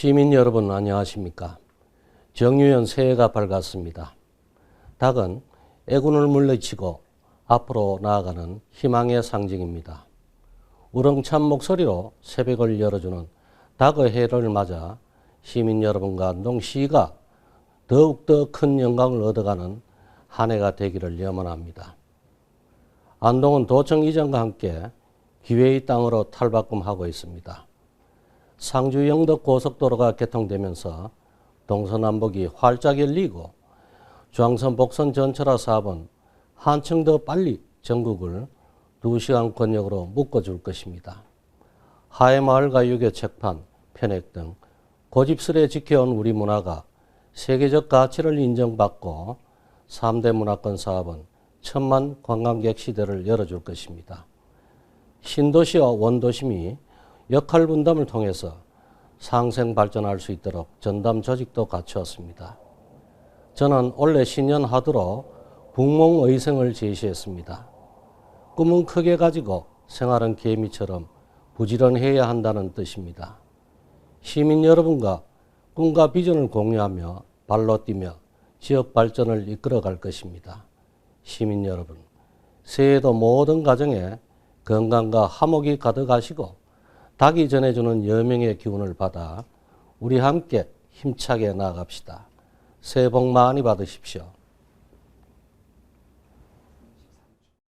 시민 여러분 안녕하십니까? 정유연 새해가 밝았습니다. 닭은 애군을 물리치고 앞으로 나아가는 희망의 상징입니다. 우렁찬 목소리로 새벽을 열어주는 닭의 해를 맞아 시민 여러분과 안동시가 더욱더 큰 영광을 얻어가는 한 해가 되기를 염원합니다. 안동은 도청 이전과 함께 기회의 땅으로 탈바꿈하고 있습니다. 상주 영덕 고속도로가 개통되면서 동서남북이 활짝 열리고 중앙선 복선 전철화 사업은 한층 더 빨리 전국을 2시간 권역으로 묶어줄 것입니다. 하회마을과 유교 책판, 편액 등 고집스레 지켜온 우리 문화가 세계적 가치를 인정받고 3대 문화권 사업은 천만 관광객 시대를 열어줄 것입니다. 신도시와 원도심이 역할 분담을 통해서 상생 발전할 수 있도록 전담 조직도 갖추었습니다. 저는 올해 신년 하두로 북몽의생을 제시했습니다. 꿈은 크게 가지고 생활은 개미처럼 부지런해야 한다는 뜻입니다. 시민 여러분과 꿈과 비전을 공유하며 발로 뛰며 지역 발전을 이끌어갈 것입니다. 시민 여러분, 새해도 모든 가정에 건강과 화목이 가득하시고 닭이 전해주는 여명의 기운을 받아 우리 함께 힘차게 나아갑시다. 새해 복 많이 받으십시오.